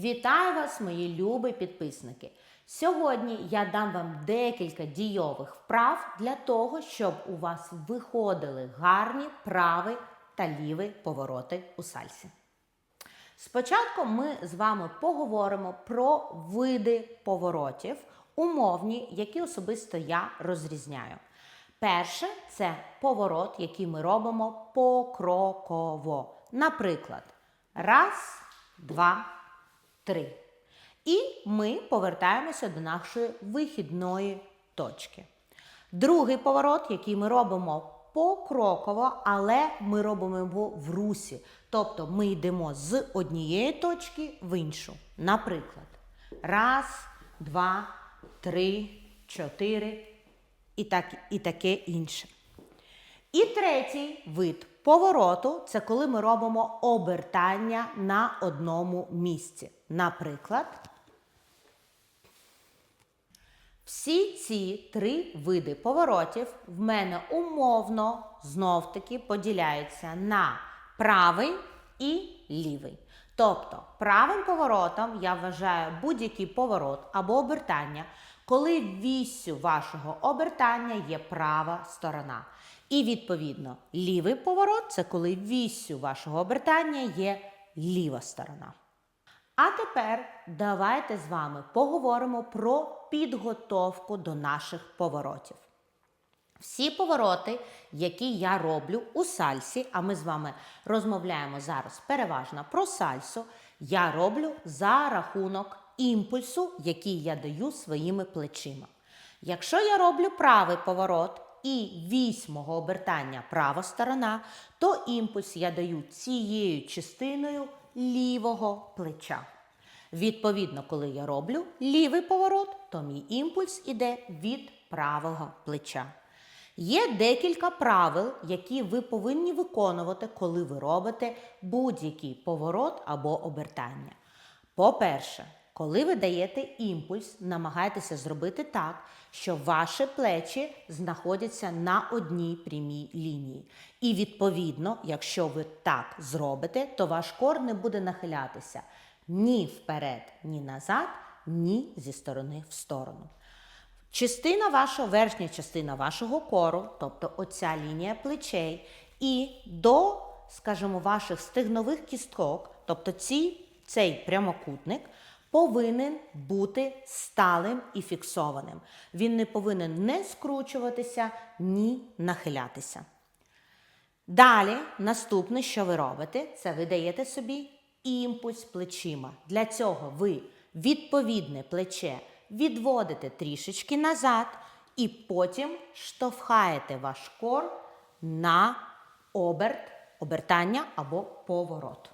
Вітаю вас, мої любі підписники! Сьогодні я дам вам декілька дійових вправ для того, щоб у вас виходили гарні правий та лівий повороти у сальсі. Спочатку ми з вами поговоримо про види поворотів, умовні, які особисто я розрізняю. Перше це поворот, який ми робимо покроково. Наприклад, раз, два, три. І ми повертаємося до нашої вихідної точки. Другий поворот, який ми робимо покроково, але ми робимо його в русі. Тобто ми йдемо з однієї точки в іншу. Наприклад, раз, два, три, чотири і, так, і таке інше. І третій вид повороту це коли ми робимо обертання на одному місці. Наприклад, всі ці три види поворотів в мене умовно знов-таки поділяються на правий і лівий. Тобто, правим поворотом я вважаю будь-який поворот або обертання, коли віссю вашого обертання є права сторона. І відповідно, лівий поворот це коли віссю вашого обертання є ліва сторона. А тепер давайте з вами поговоримо про підготовку до наших поворотів. Всі повороти, які я роблю у сальсі, а ми з вами розмовляємо зараз переважно про сальсу, я роблю за рахунок імпульсу, який я даю своїми плечима. Якщо я роблю правий поворот і вісь мого обертання права сторона, то імпульс я даю цією частиною лівого плеча. Відповідно, коли я роблю лівий поворот, то мій імпульс іде від правого плеча. Є декілька правил, які ви повинні виконувати, коли ви робите будь-який поворот або обертання. По-перше, коли ви даєте імпульс, намагайтеся зробити так, щоб ваші плечі знаходяться на одній прямій лінії. І відповідно, якщо ви так зробите, то ваш кор не буде нахилятися ні вперед, ні назад, ні зі сторони в сторону. Частина вашого, верхня частина вашого кору, тобто оця лінія плечей, і до, скажімо, ваших стегнових кісток, тобто ці, цей прямокутник, повинен бути сталим і фіксованим. Він не повинен не скручуватися, ні нахилятися. Далі, наступне, що ви робите, це ви даєте собі імпульс плечима. Для цього ви відповідне плече відводите трішечки назад і потім штовхаєте ваш кор на оберт, обертання або поворот.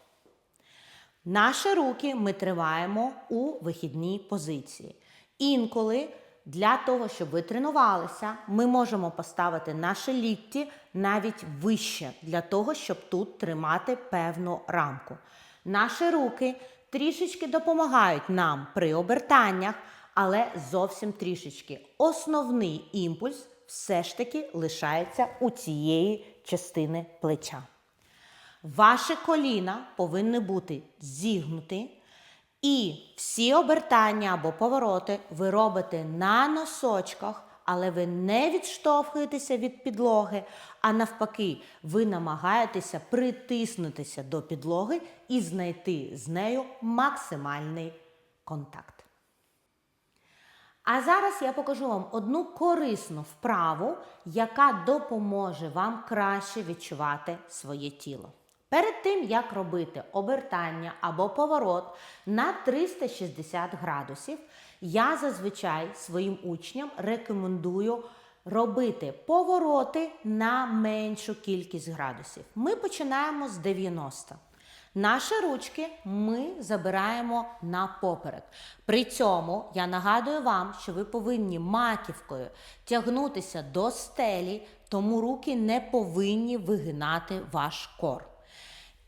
Наші руки ми триваємо у вихідній позиції. Інколи для того, щоб ви тренувалися, ми можемо поставити наші лікті навіть вище, для того, щоб тут тримати певну рамку. Наші руки трішечки допомагають нам при обертаннях, але зовсім трішечки. Основний імпульс все ж таки лишається у цієї частини плеча. Ваші коліна повинні бути зігнуті, і всі обертання або повороти ви робите на носочках, але ви не відштовхуєтеся від підлоги, а навпаки, ви намагаєтеся притиснутися до підлоги і знайти з нею максимальний контакт. А зараз я покажу вам одну корисну вправу, яка допоможе вам краще відчувати своє тіло. Перед тим, як робити обертання або поворот на 360 градусів, я зазвичай своїм учням рекомендую робити повороти на меншу кількість градусів. Ми починаємо з 90. Наші ручки ми забираємо на поперек. При цьому я нагадую вам, що ви повинні маківкою тягнутися до стелі, тому руки не повинні вигинати ваш кор.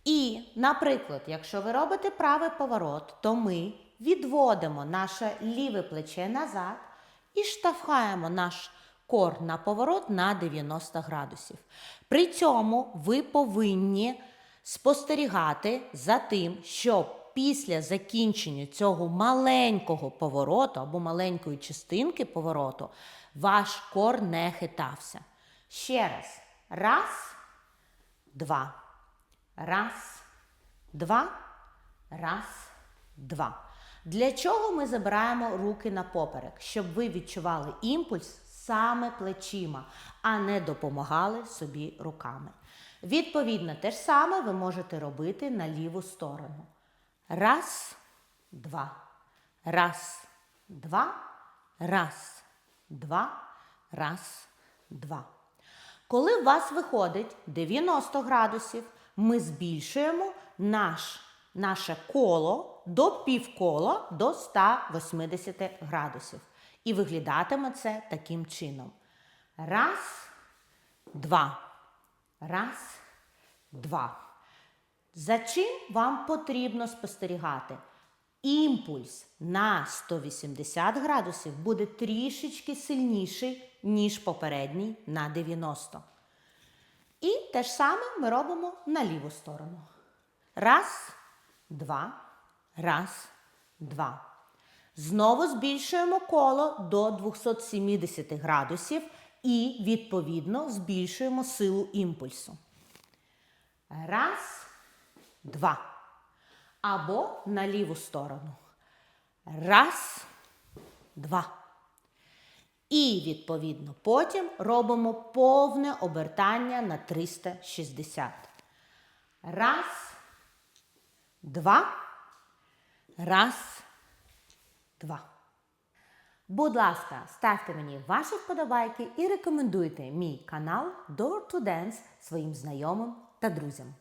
І, наприклад, якщо ви робите правий поворот, то ми відводимо наше ліве плече назад і штовхаємо наш кор на поворот на 90 градусів. При цьому ви повинні спостерігати за тим, щоб після закінчення цього маленького повороту або маленької частинки повороту ваш кор не хитався. Ще раз. Раз, два. Раз, два, раз, два. Для чого ми забираємо руки на поперек? Щоб ви відчували імпульс саме плечима, а не допомагали собі руками. Відповідно, те ж саме ви можете робити на ліву сторону. Раз, два. Раз, два. Раз, два. Раз, два. Коли у вас виходить 90 градусів, ми збільшуємо наш, наше коло до півкола до 180 градусів. І виглядатиме це таким чином. Раз, два. Раз, два. За чим вам потрібно спостерігати? Імпульс на 180 градусів буде трішечки сильніший, ніж попередній на 90. І те ж саме ми робимо на ліву сторону. Раз, два, раз, два. Знову збільшуємо коло до 270 градусів і, відповідно, збільшуємо силу імпульсу. Раз, два. Або на ліву сторону. Раз, два. І, відповідно, потім робимо повне обертання на 360. Раз, два. Раз, два. Будь ласка, ставте мені ваші вподобайки і рекомендуйте мій канал Door to Dance своїм знайомим та друзям.